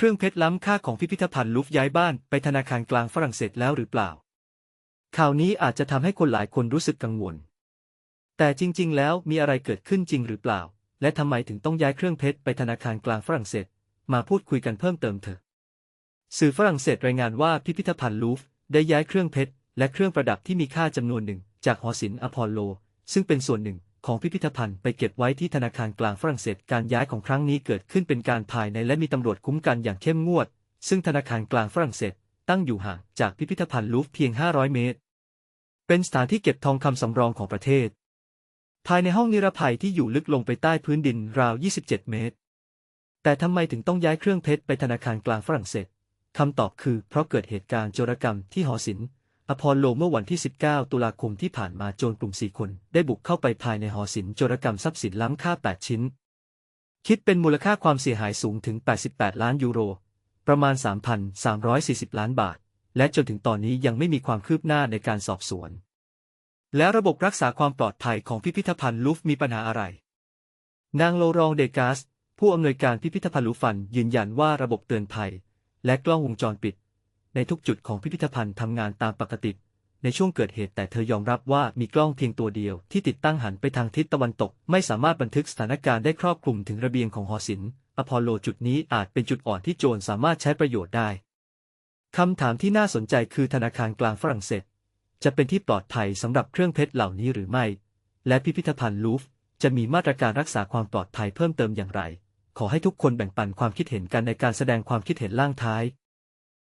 เครื่องเพชรล้ำค่าของพิพิธภัณฑ์ลูฟย้ายบ้านไปธนาคารกลางฝรั่งเศสแล้วหรือเปล่า ข่าวนี้อาจจะทำให้คนหลายคนรู้สึกกังวล แต่จริง ๆ แล้วมีอะไรเกิดขึ้นจริงหรือเปล่า และทำไมถึงต้องย้ายเครื่องเพชรไปธนาคารกลางฝรั่งเศส มาพูดคุยกันเพิ่มเติมเถอะ สื่อฝรั่งเศสรายงานว่าพิพิธภัณฑ์ลูฟได้ย้ายเครื่องเพชรและเครื่องประดับที่มีค่าจำนวนหนึ่ง จากหอศิลป์อพอลโล ซึ่งเป็นส่วนหนึ่ง ของพิพิธภัณฑ์ไปเก็บไว้ที่ธนาคารกลางฝรั่งเศสการย้ายของครั้งนี้เกิดขึ้นเป็นการภายในและมีตำรวจคุ้มกันอย่างเข้มงวด ซึ่งธนาคารกลางฝรั่งเศสตั้งอยู่ห่างจากพิพิธภัณฑ์ลูฟเพียง 500 เมตร เป็นสถานที่เก็บทองคำสำรองของประเทศ ภายในห้องนิรภัยที่อยู่ลึกลงไปใต้พื้นดินราว 27 เมตร แต่ทำไมถึงต้องย้ายเครื่องเพชรไปธนาคารกลางฝรั่งเศสคำตอบคือเพราะเกิดเหตุการณ์โจรกรรมที่หอศิลป์ อพอลโลเมื่อวันที่ 19 ตุลาคมที่ผ่านมาโจรกลุ่ม4คน ได้บุกเข้าไปภายในหอศิลป์โจรกรรมทรัพย์สินล้ำค่า 8 ชิ้น คิดเป็นมูลค่าความเสียหายสูงถึง 88 ล้านยูโร ประมาณ 3,340 ล้านบาท และจนถึงตอนนี้ยังไม่มีความคืบหน้าในการสอบสวน แล้วระบบรักษาความปลอดภัยของพิพิธภัณฑ์ลูฟมีปัญหาอะไร นางโลรองเดกาส ผู้อำนวยการพิพิธภัณฑ์ลูฟันยืนยันว่าระบบเตือนภัย และกล้องวงจรปิด ในทุกจุดของพิพิธภัณฑ์ทำงานตามปกติ ในช่วงเกิดเหตุแต่เธอยอมรับว่ามีกล้องเพียงตัวเดียวที่ติดตั้งหันไปทางทิศตะวันตก ไม่สามารถบันทึกสถานการณ์ได้ครอบคลุมถึงระเบียงของหอศิลป์อพอลโลจุดนี้อาจเป็นจุดอ่อนที่โจรสามารถใช้ประโยชน์ได้คำถามที่น่าสนใจคือธนาคารกลางฝรั่งเศส จะเป็นที่ปลอดภัยสำหรับเครื่องเพชรเหล่านี้หรือไม่ และพิพิธภัณฑ์ลูฟจะมีมาตรการรักษาความปลอดภัยเพิ่มเติมอย่างไร ขอให้ทุกคนแบ่งปันความคิดเห็นกันในการแสดงความคิดเห็นล่างท้าย